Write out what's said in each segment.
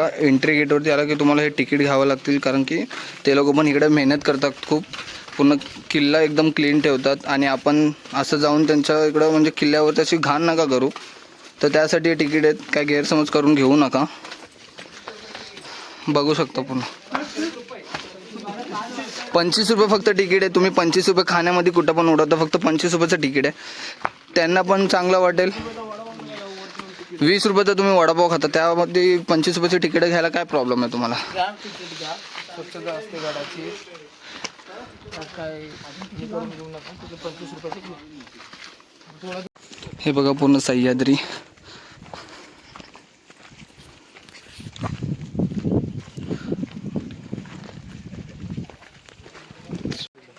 बघा एंट्री गेटवरती आला की तुम्हाला हे तिकीट घ्यावं लागतील कारण की ते लोक पण इकडे मेहनत करतात खूप. पूर्ण किल्ला एकदम क्लीन ठेवतात आणि आपण असं जाऊन त्यांच्या इकडं म्हणजे किल्ल्यावरती अशी घाण नका करू. तर त्यासाठी हे तिकीट आहेत काय गैरसमज करून घेऊ नका. बघू शकता पूर्ण पंचवीस रुपये फक्त तिकीट आहे. तुम्ही पंचवीस रुपये खाण्यामध्ये कुठं पण उडवता फक्त पंचवीस रुपयाचं तिकीट आहे. त्यांना पण चांगलं वाटेल. वीस रुपयाचा तुम्ही वडापाव खाता त्यामध्ये पंचवीस रुपयाचे तिकीट घ्यायला काय प्रॉब्लेम आहे तुम्हाला? घ्या तिकीट घ्या. स्वच्छता असते गाडाची. काय हे करून घेऊ नका. तिथे पंचवीस रुपयाचे घ्या. थोडा हे बघा पूर्ण सह्याद्री.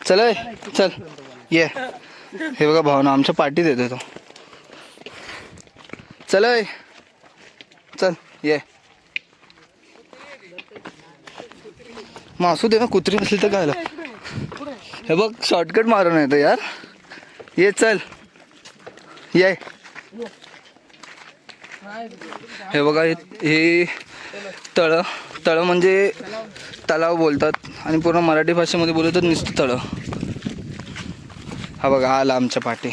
चल चल. ये. हे बघा भावना आमच्या पार्टीत येतो तो. चल चल ये. मग असू दे ना कुत्री असली तर काय हे बघ शॉर्टकट मारून येतं यार. ये चल. ये. हे बघा हे हे तळं तळं म्हणजे तलाव बोलतात आणि पूर्ण मराठी भाषेमध्ये बोलतात नुसतं तळं. हा बघा आला आमच्या पाठी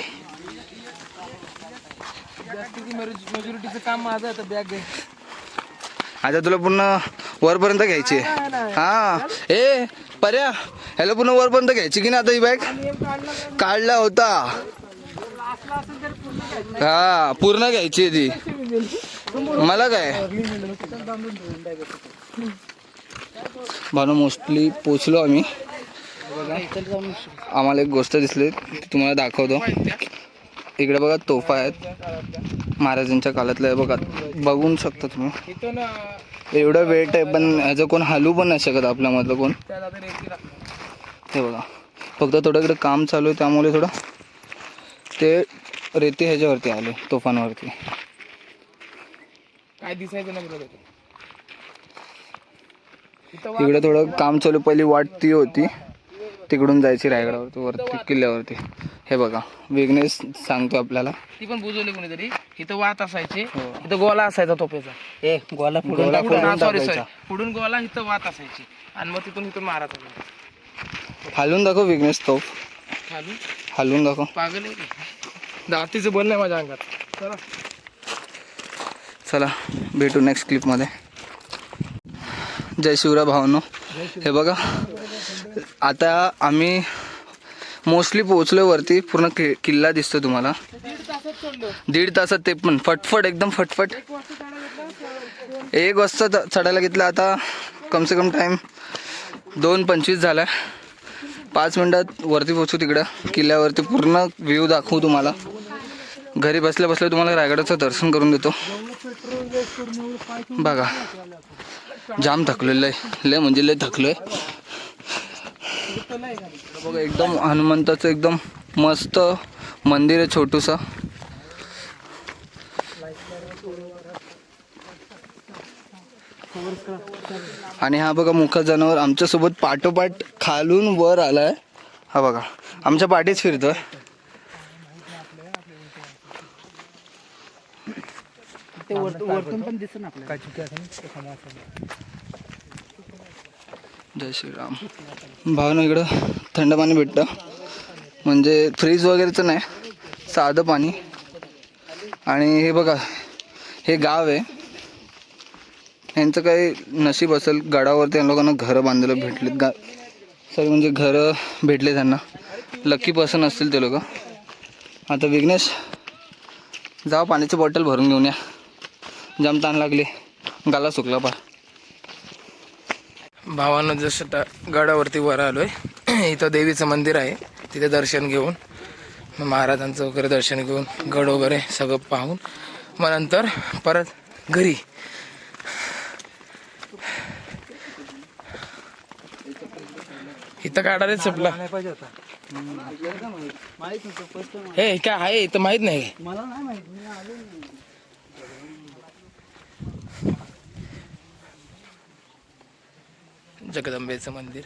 मेजॉरिटीचं काम माझं आहे तर बॅग आता तुला पूर्ण वरपर्यंत घ्यायची आहे. हा. ए पर्या ह्याला पूर्ण वरपर्यंत घ्यायची की ना आता ही बॅग काढला होता. हा पूर्ण घ्यायची आहे ती. मला काय? भानु मोस्टली पोचलो आम्ही. आम्हाला एक गोष्ट दिसली ती तुम्हाला दाखवतो. इकडे बघा तोफा आहेत. महाराजांच्या काळातल्या बघा बघून शकता तुम्ही. एवढं वेट आहे पण ह्याचं कोण हलू पण नाही शकत आपल्यामधलं कोण. हे बघा फक्त थोडं इकडे काम चालू आहे त्यामुळे थोडं ते रेती ह्याच्यावरती आले तोफांवरती. काय दिसायचं इकडे थोडं काम चालू पहिली वाट ती होती. तिकडून जायची रायगडावरती वरती किल्ल्यावरती. हे बघा विघ्नेश सांगतो आपल्याला. ती पण बुजवली कोणीतरी. इथं वात असायचे इथं गोला असायचा तोपेचा ए गोला हो. गोला फोडून सॉरी सॉरी. पुढून गोला इथं वात असायची. आणि मग तिथून इथून मारत होता हलवून दाखव विघ्नेश तोफ खाली हलवून दाखव. पागल? दातीचं बोल नाही माझ्या अंगात. चला. चला भेटू नेक्स्ट क्लिपमध्ये जय शिवराय भावनो. हे बघा आता आम्ही मोस्टली पोहोचलो वरती पूर्ण कि किल्ला दिसतो तुम्हाला. दीड तासात ते पण फटफट एकदम फटफट. एक वाजता च- चढायला घेतलं आता कमसे कम टाईम दोन पंचवीस झाला. पाच मिनटात वरती पोचू तिकडं. किल्ल्यावरती पूर्ण व्ह्यू दाखवू तुम्हाला. घरी बसल्या बसल्या तुम्हाला रायगडाचं दर्शन करून देतो. बघा. जाम थकलेलं आहे. लय म्हणजे लय थकलोय. बघा एकदम हनुमंताचं एकदम मस्त मंदिर आहे छोटूसं. आणि हा बघा मुखा जनावर आमच्यासोबत पाठोपाठ खालून वर आलाय. हा बघा आमच्या पाठीच फिरतोय. ते वरतून पण दिसत आपल्याला. जय श्रीराम. भावना इकडं थंड पाणी भेटतं. म्हणजे फ्रीज वगैरेचं नाही साधं पाणी. आणि हे बघा हे गाव आहे. यांचं काही नशीब असेल गडावरती या लोकांना घरं बांधायला भेटलेत. गा सॉरी म्हणजे घरं भेटले त्यांना. लकी पर्सन असतील ते लोक. आता विघ्नेश जा पाण्याची बॉटल भरून घेऊन या. जाम ताण लागली. गाला सुकला पा भावानं जसं टा- गडावरती वर आलोय इथं देवीचं मंदिर आहे तिथे दर्शन घेऊन मग महाराजांचं वगैरे दर्शन घेऊन गड वगैरे सगळं पाहून मग नंतर परत घरी. इथं काढा रे चपला. हे काय आहे? इथं माहीत नाही. मला नाही माहिती मी आलो नाही. जगदंबेचं मंदिर.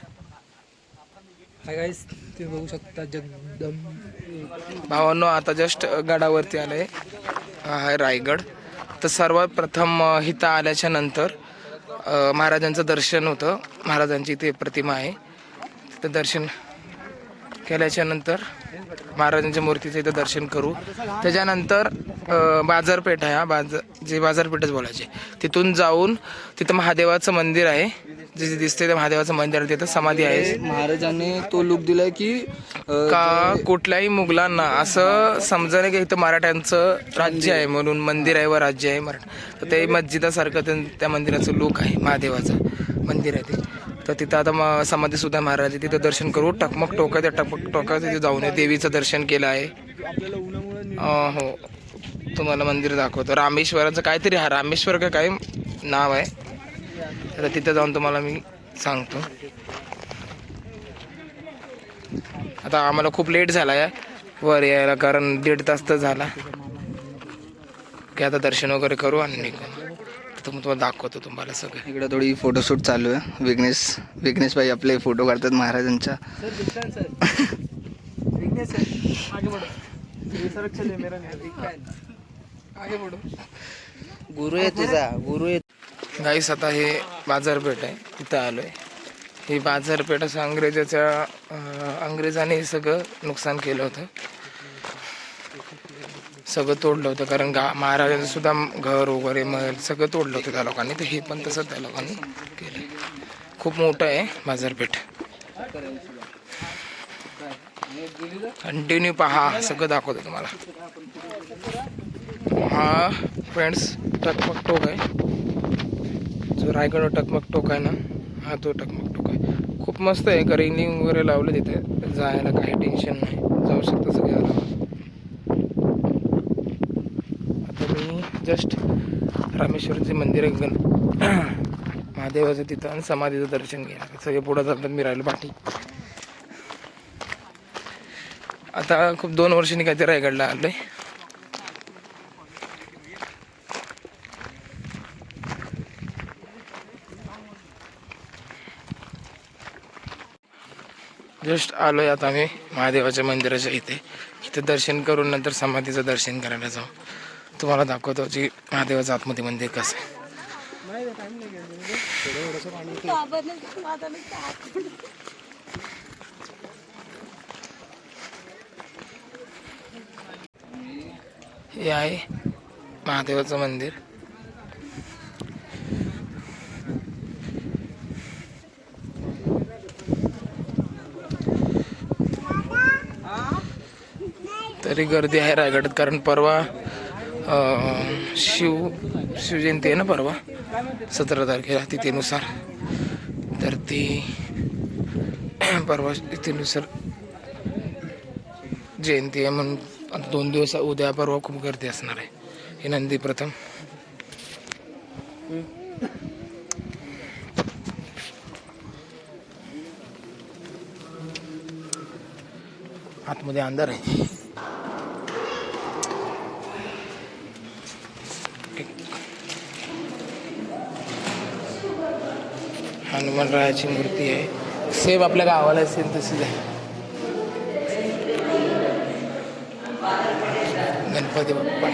हाय गाईस तुम्ही बघू शकता जगदम भावांनो आता जस्ट गडावरती आले हा आहे रायगड. तर सर्वात प्रथम इथं आल्याच्यानंतर महाराजांचं दर्शन होतं. महाराजांची इथे प्रतिमा आहे. तिथं दर्शन केल्याच्यानंतर महाराजांच्या मूर्तीचं इथं दर्शन करू. त्याच्यानंतर बाजारपेठ आहे हा बाजार जे बाजारपेठच बोलायचे. तिथून जाऊन तिथं महादेवाचं मंदिर आहे. जे जे दिसते ते महादेवाचं मंदिर आहे तिथं समाधी आहे. महाराजांनी तो लुक दिलाय की का कुठल्याही मुघलांना असं समजणं की इथं मराठ्यांचं राज्य आहे म्हणून मंदिर आहे व राज्य आहे मराठा. तर ते मस्जिदासारखं त्या- त्या मंदिराचं लुक आहे महादेवाचं मंदिर आहे ते. तर तिथं आता म समाधी सुद्धा महाराज. तिथं दर्शन करू. टकमक टोका त्या टकमक टोका तिथे जाऊन देवीचं दर्शन केलं आहे. हो. तुम्हाला मंदिर दाखवतो. रामेश्वराचं काहीतरी हा रामेश्वर का काय नाव आहे. तर तिथं जाऊन तुम्हाला मी सांगतो. आता आम्हाला खूप लेट झाला आहे वर यायला कारण दीड तास तर झाला. की आता दर्शन वगैरे करू आणि निघू. तर मग तुम्हाला दाखवतो तुम्हाला सगळं. इकडे थोडी फोटोशूट चालू आहे. विघ्नेश विघ्नेश भाई आपले फोटो काढतात महाराजांच्या. गुरु आहे तुझा. गुरु आहे. गाईस आता हे बाजारपेठ आहे. तिथं आलो आहे ही बाजारपेठ असं अंग्रेजाच्या अंग्रेजाने सगळं नुकसान केलं होतं. सगळं तोडलं होतं कारण गा महाराजांचं सुद्धा घर वगैरे महल सगळं तोडलं होतं त्या लोकांनी. तर हे पण तसं त्या लोकांनी केलं खूप मोठं आहे बाजारपेठ. कंटिन्यू पहा सगळं दाखवतो तुम्हाला. हा फ्रेंड्स टकमक टोक आहे. जो रायगड टकमक टोक आहे ना हा तो टकमक टोक आहे. खूप मस्त आहे का रेलिंग वगैरे लावलं तिथे जायला काही टेन्शन नाही. जाऊ शकतं सगळे आता मी जस्ट रामेश्वरचे मंदिर आहे गण महादेवाचं तिथं आणि समाधीचं दर्शन घेणार सगळे पुढं जातात मी राहिलो पाठी. आता खूप दोन वर्षांनी काहीतरी रायगडला आलोय. जस्ट आलोय आता आम्ही. महादेवाच्या मंदिराच्या इथे. इथे दर्शन करून नंतर समाधीचं दर्शन करायला जाऊ. तुम्हाला दाखवतो जी महादेवाचं आतमध्ये मंदिर कसं आहे. हे आहे महादेवाचं मंदिर. तरी गर्दी आहे रायगडात कारण परवा शिव शिवजयंती आहे ना परवा सतरा तारखेला तिथेनुसार. तर ती परवा तिथेनुसार जयंती आहे म्हणून दोन दिवस उद्या परवा खूप गर्दी असणार आहे. हे नंदी प्रथम. आतमध्ये अंधार आहे. हनुमानरायाची मूर्ती आहे. सेम आपल्या गावाला असेल तशीच आहे गणपती बाप्पा.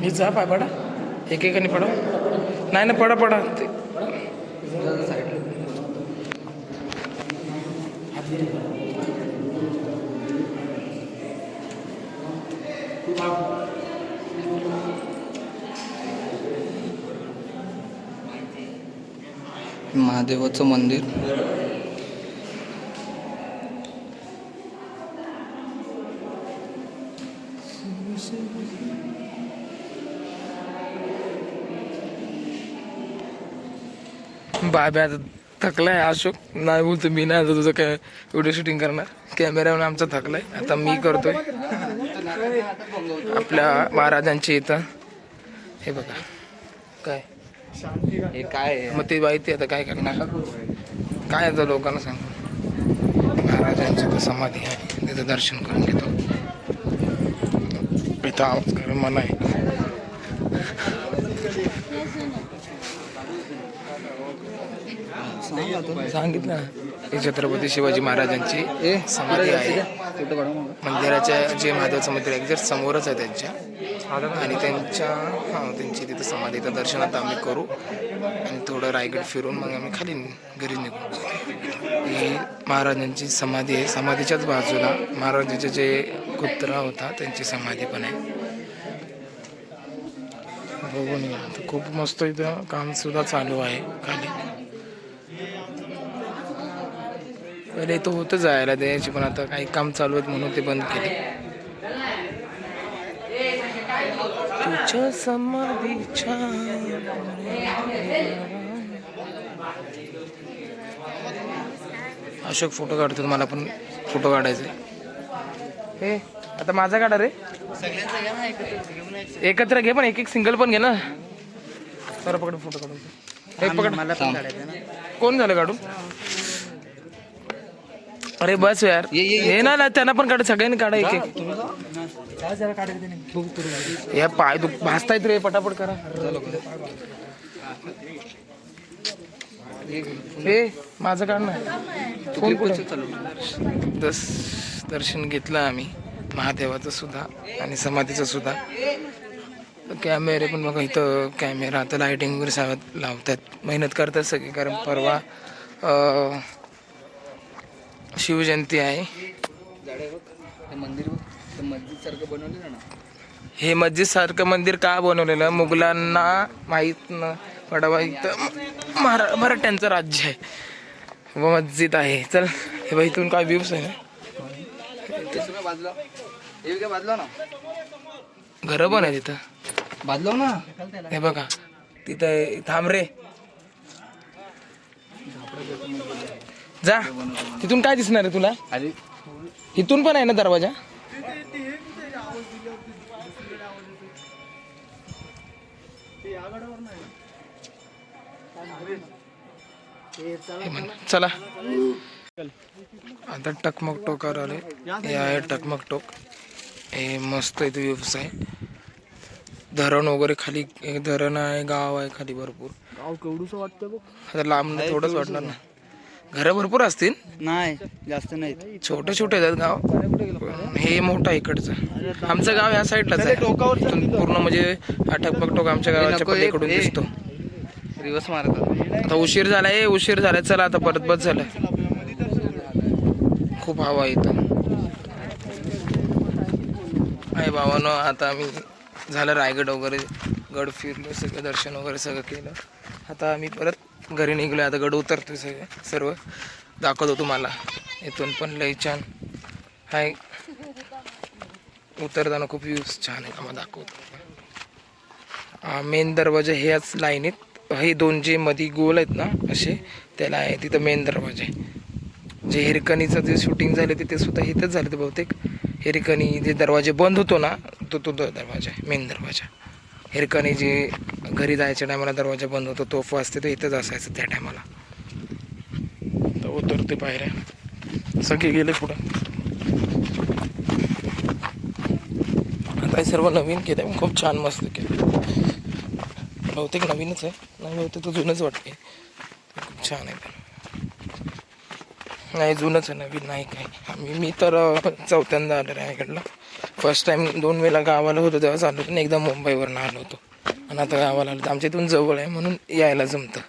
मी जा पाय पडा एकेकाने पडा नाही ना पडा पडा. ते महादेवाचं मंदिर. बाब्या आता थकलाय अशोक. नाही बोलतो मी नाही आता तुझं काय व्हिडिओ शूटिंग करणार. कॅमेऱ्यावर आमचा थकलाय. आता मी करतोय. आपल्या महाराजांची इथं. हे बघा. काय? हे काय आहे? मग ते माहिती आता काय करणार. काय आता लोकांना सांगू? महाराजांची तर समाधी आहे. तिथं दर्शन करून घेतो. इथं आवाज करून मना आहे सांगितलं. हे छत्रपती शिवाजी महाराजांची समाधी आहे. मंदिराच्या जे महादेवाचं मंदिर आहे एक्झॅक्ट समोरच आहे त्यांच्या. आणि त्यांच्या हां त्यांची तिथं समाधी. तर दर्शन आता आम्ही करू. आणि थोडं रायगड फिरून मग आम्ही खाली घरी निघू ही महाराजांची समाधी आहे. समाधीच्याच बाजूला महाराजांचे जे कुत्रा होता त्यांची समाधी पण आहे. बघून खूप मस्त इथं काम सुद्धा चालू आहे खाली. पहिले तो होतं जायला द्यायची पण आता काही काम चालू आहेत म्हणून ते बंद केले. तुझ्या समाधीच्या अशोक फोटो काढतो मला पण फोटो काढायचे. हे आता माझा काढा रे. एकत्र घे पण एक एक सिंगल पण घे ना. तर पकड फोटो काढून एक पकड. मला कोण झालं काढून? अरे बस यार. हे ना ना त्यांना पण काढ सगळ्यांनी काढा एक एक. या पाय दुख भासतायत रे पटापट करा. हे माझं काढ ना कोण कुठे? दस दर्शन घेतलं आम्ही महादेवाचं सुद्धा आणि समाधीचं सुद्धा. कॅमेरे पण बघा इथं कॅमेरा आता लाईटिंग वगैरे लावतात. मेहनत करतात सगळे कारण परवा शिवजयंती आहे. मंदिर ते मस्जिद सारखं बनवलेलं ना? हे मस्जिद सारखं मंदिर का बनवलेलं? मुघलांना माहीत न पडावा. इथं महारा मराठ्यांचं राज्य आहे. व मस्जिद आहे. चल हे बघ इथून काय व्ह्यूज आहे बाजलं. हे बाजलं ना? घरं पण आहे तिथं. बाजलो ना? हे बघा. तिथं थांब रे. जा. तिथून काय दिसणार आहे तुला? अरे इथून पण आहे ना दरवाजा. चला. आता टकमक टोकावर आले हे आहे टकमक टोक हे मस्त इथे व्यवसाय. धरण वगैरे खाली एक धरण आहे गाव आहे खाली भरपूर. गाव केवढूस वाटतं आता लांब थोडंच वाटणार ना. घरं भरपूर असतील? नाही जास्त नाही छोटे छोटे आहेत गाव. हे मोठं आहे इकडचं. आमचं गाव या साईडलाच आहे. इथून पूर्ण म्हणजे टकमक टोक आमच्या गावाच्या पलीकडून. दिसतो. रिवर्स मारतात आता उशीर झालाय उशीर झालाय. चला आता परत बस झालाय खूप हवा इथं. आहे भावानं आता आम्ही झालं रायगड वगैरे. गड फिरलो सगळं दर्शन वगैरे सगळं केलं. आता आम्ही परत घरी निघलो आता गड उतरतोय सगळे सर्व. दाखवतो तुम्हाला. इथून पण लय छान. हाय. उतरताना खूप व्ह्यूज छान आहे आम्हाला दाखवतो. मेन दरवाजा ह्याच लाईनीत हे दोन जे मधी गोल आहेत ना असे त्याला आहे तिथं मेन दरवाजा. आहे जे हिरकणीचं जे शूटिंग झालं तिथे सुद्धा इथंच झालं ते बहुतेक. हिरकणी जे दरवाजे बंद होतो ना तो तो दरवाजा आहे मेन दरवाजा. हिरकणी जे घरी जायच्या टायमाला दरवाजा बंद होतो तोफ असते तो इथंच असायचं त्या टायमाला. तर उतरते पायऱ्या सगळे गेले पुढं. आता हे सर्व नवीन केलं आहे खूप छान मस्त केलं बहुतेक नवीनच आहे नाही बहुतेक तर जुनंच वाटते खूप छान आहे पण नाही जुनंच आहे नवीन नाही काय आम्ही मी तर चौथ्यांदा चौथ्यांदा आहे इकडला. फर्स्ट टाइम दोन वेळा गावाला होतो तेव्हाच आलो होतो एकदा मुंबईवरनं आलो होतो. आणि आता गावाला आलो. तर आमच्या इथून जवळ आहे म्हणून यायला जमतं.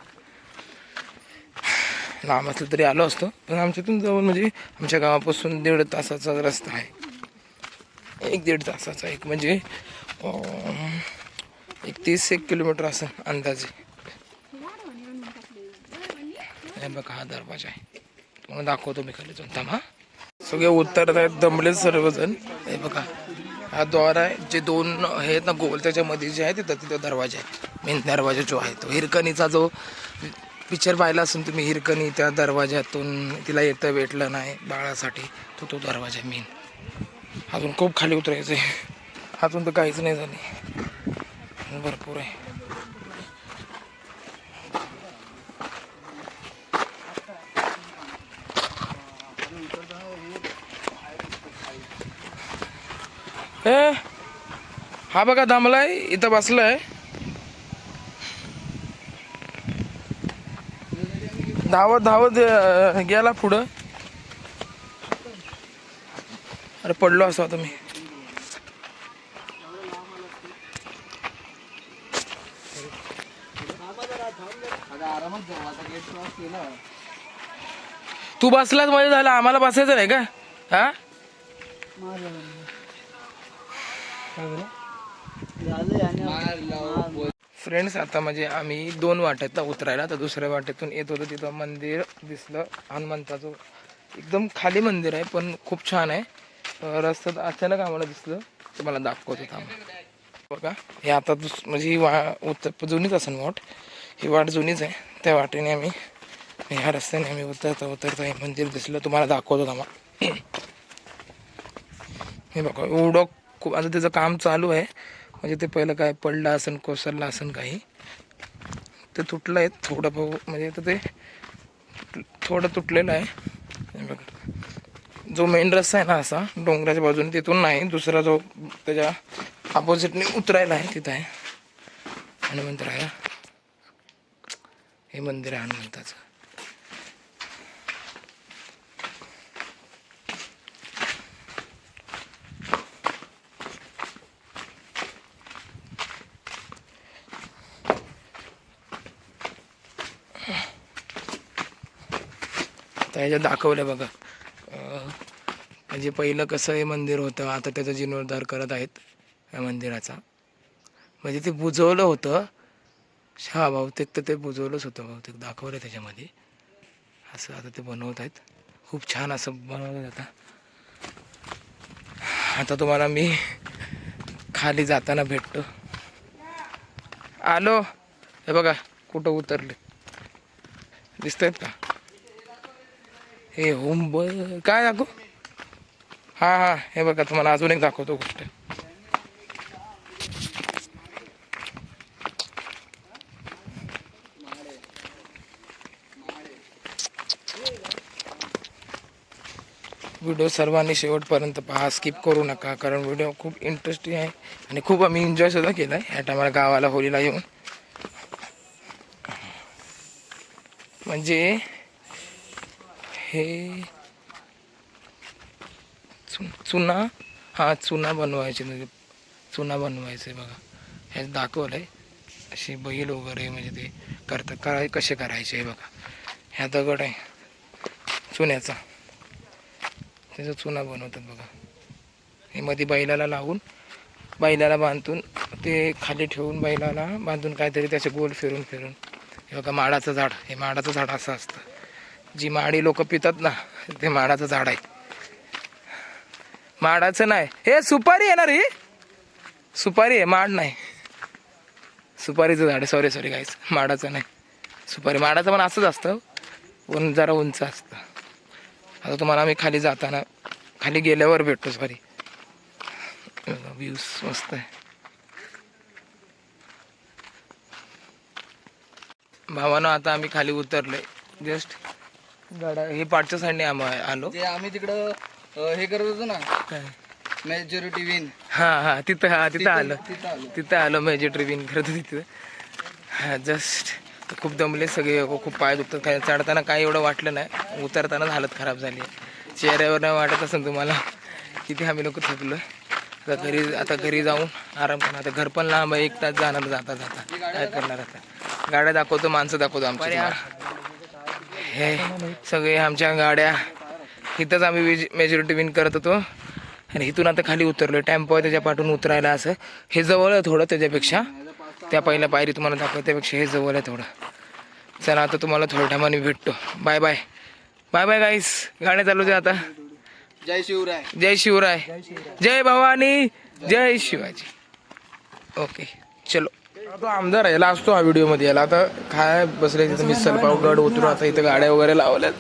लांब असलं तरी आलो असतो. पण आमच्या इथून जवळ म्हणजे आमच्या गावापासून दीड तासाचा रस्ता आहे. एक दीड तासाचा एक म्हणजे एक तीस एक किलोमीटर असं अंदाजे. हे बघा हा दरवाजा आहे. तुम्हाला दाखवतो मी खाली जाऊन. थांबा सगळे उत्तर आहेत दमले सर्वजण. हे बघा हा द्वार आहे जे दोन हे आहेत ना गोल त्याच्यामध्ये जे आहे तिथं तिथं दरवाजा आहे. मेन दरवाजा जो आहे तो. हिरकणीचा जो पिक्चर पाहिला असून तुम्ही हिरकणी त्या दरवाज्यातून तिला येतं भेटलं नाही बाळासाठी. तो तो दरवाजा आहे मेन अजून खूप खाली उतरायचं आहे अजून तर काहीच नाही झाले भरपूर आहे. ए हा बघा दामलाय इथं बसलाय. धावत धावत गेला पुढं. अरे पडलो असो आता मी. तू बसलाच मजा झाला. आम्हाला बसायचं नाही का? हा? फ्रेंड्स आता म्हणजे आम्ही दोन वाट्यात उतरायला तर दुसऱ्या वाट्यातून येत होतो तिथं मंदिर दिसलं. हनुमंताचं एकदम खाली मंदिर आहे पण खूप छान आहे. रस्त्यात अचानक आम्हाला दिसलं. तुम्हाला मला दाखवत होता बघा हे आता दुस म्हणजे ही वा उतर जुनीच असेल वाट ही वाट जुनीच आहे. त्या वाटेने आम्ही ह्या रस्त्याने आम्ही उतरता उतरता हे मंदिर दिसलं. तुम्हाला दाखवतो मग हे बघा एवढं खूप आता त्याचं काम चालू आहे. म्हणजे ते पहिलं काय पडलं असेल कोसळलं असन काही ते तुटलं आहे थोडं भाऊ म्हणजे तर ते थोडं तुटलेलं आहे. बघा. जो मेन रस्ता आहे ना असा डोंगराच्या बाजूने तिथून नाही दुसरा जो त्याच्या अपोजिटने उतरायला आहे तिथं आहे. हनुमंत राया हे मंदिर आहे हनुमंताचं. आता ह्याच्यात दाखवलं बघा. म्हणजे पहिलं कसं हे मंदिर होतं आता त्याचा जीर्णोद्धार करत आहेत या मंदिराचा. म्हणजे ते बुजवलं होतं. हा बहुतेक तर ते बुजवलंच होतं बहुतेक दाखवलं त्याच्यामध्ये. असं आता ते बनवत आहेत. खूप छान असं बनवलं जातं. आता तुम्हाला मी खाली जाताना भेटतो. आलो. हे बघा कुठं उतरले. दिसत आहेत का? हे होम काय दाखव? हां हां हे बघा तुम्हाला अजून एक दाखवतो गोष्ट. व्हिडिओ सर्वांनी शेवटपर्यंत पहा स्किप करू नका कारण व्हिडिओ खूप इंटरेस्टिंग आहे आणि खूप आम्ही एन्जॉय सुद्धा केला आहे या टायमाला गावाला होळीला येऊन. म्हणजे हे चु- चुना? हा चुना बनवायचे म्हणजे चुना बनवायचे बघा. हे दाखवलं आहे अशी बैल वगैरे म्हणजे ते करतात. कराय कसे करायचे हे बघा. ह्या दगड आहे. चुन्याचा. त्याचा चुना बनवतात बघा. हे मध्ये बैलाला लावून बैलाला बांधून ते खाली ठेवून बैलाला बांधून काहीतरी त्याचे गोल फिरून फिरून. हे बघा माडाचं झाड. हे माडाचं झाड असं असतं. जी माडी लोक पितात ना ते माडाचं झाड आहे. माडाचं नाही. हे सुपारी आहे ना रे? सुपारी आहे माड नाही. सुपारीचं झाड आहे. सॉरी सॉरी गायचं माडाचं नाही. सुपारी माडाचं पण असंच असतं. पण जरा उंच असतं. आता तुम्हाला आम्ही खाली जाताना खाली गेल्यावर भेटतो सॉरी व्ह्यूज मस्त आहे. भावानं आता आम्ही खाली उतरले जस्ट गाडा हे पाठच्या साईडने आम्ही आलो. ते आम्ही तिकडं अं, हे करत होतो ना काय? मेजॉरिटी विन हा हा तिथं हा तिथं आलं. तिथं आलो. तिथं आलं मॅजिक ट्रिविंग करत तिथं. हा जस्ट खूप दमले सगळे खूप पाय दुखतात. काय चढताना काही एवढं वाटलं नाही. उतरतानाच हालत खराब झाली. चेहऱ्यावर नाही वाटत असेल तुम्हाला. किती आम्ही लोक थकलो. आता घरी आता घरी जाऊन आराम करणार आता घर पण लांब आहे. एक तास जाणार जाता जाता. काय करणार आता? गाड्या दाखवतो माणसं दाखवतो आमच्या हे सगळे आमच्या गाड्या. इथंच आम्ही मेजॉरिटी विन करत होतो. आणि इथून आता खाली उतरलो टेम्पो आहे त्याच्या पाठून उतरायला असं. हे जवळ आहे थोडं त्याच्यापेक्षा. त्या पहिल्या पायरी तुम्हाला दाखवतो त्यापेक्षा हे जवळ आहे थोडं. चला आता तुम्हाला थोड्या टायमाने भेटतो. Bye bye bye bye guys गाणे चालू दे आता. जय शिवराय. जय शिवराय. जय भवानी. जय शिवाजी. ओके चलो. तो आमदार आहे याला असतो हा व्हिडिओमध्ये याला आता काय बसले तिथं मिसल पाव गड उतरू आता इथं गाड्या वगैरे लावल्यात.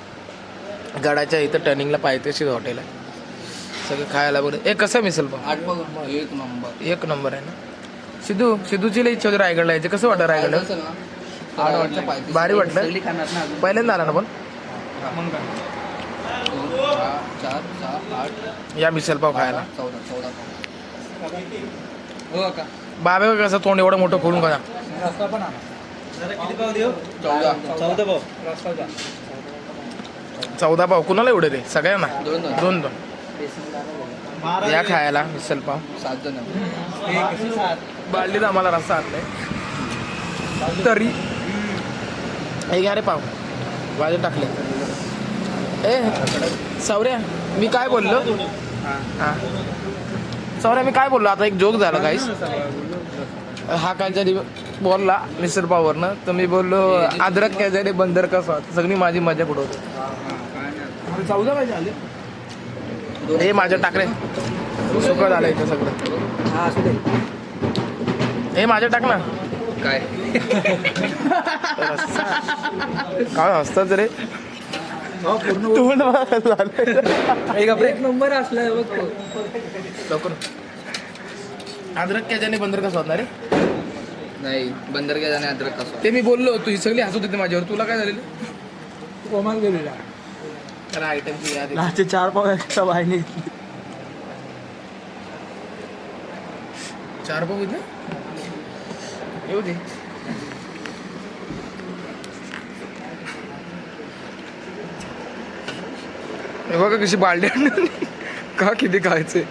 गडाच्या इथं टर्निंगला पाहिजेशीच हॉटेल. आहे सगळं खायला बरं ए कसं मिसल पाव एक नंबर. एक नंबर आहे ना? सिद्धू सिद्धूची लई इच्छा होती रायगडला यायची. कसं वाटतं रायगड वाटलं भारी वाटलं? पहिल्यांदा आला ना पण? या मिसल पाव खायला. चौदा चौदा हो का बाबे कसं तोंड एवढं मोठं खोलून करा. चौदा. चौदा भाऊ. चौदा पाव कुणाला एवढे रे? सगळ्यांना? दोन दोन. दोन दोन. या खायला मिसल पाव. सात जण. बाळलीत आम्हाला रस्ता आणलाय. तरी. हे घ्या रे पाव. वाजे टाकले. ए सौर्या मी काय बोललो? हा. सौर्या मी काय बोललो? आता एक जोक झाला काहीच हा काय जरी बोलला मिसळ पाववरनं तर मी बोललो अद्रक काय जरी बंदर का स्वाद? सगळी माझी मजा उडवते चौदा पाहिजे आले. हे माझ्या टाकले सुकं झालं इथं सगळं. हा हे माझ्या टाक ना. काय? काय हसतात रे? तोंड झालं. एक नंबर असला बघ लवकर. अद्रक त्याच्याने बंदर कसं होणार रे? नाही बंदर काय जाणे अद्रक कसं ते मी बोललो तू ही सगळी हसत होती माझ्यावर. तुला काय झालेलं? कोमाल गेलेला. तर आयटमची यादी. लास्टचे चार पाव एक्स्ट्रा बाहेर घेतली चार पाव ना? येऊ दे. बघा कशी बालड्या का किती खायचे.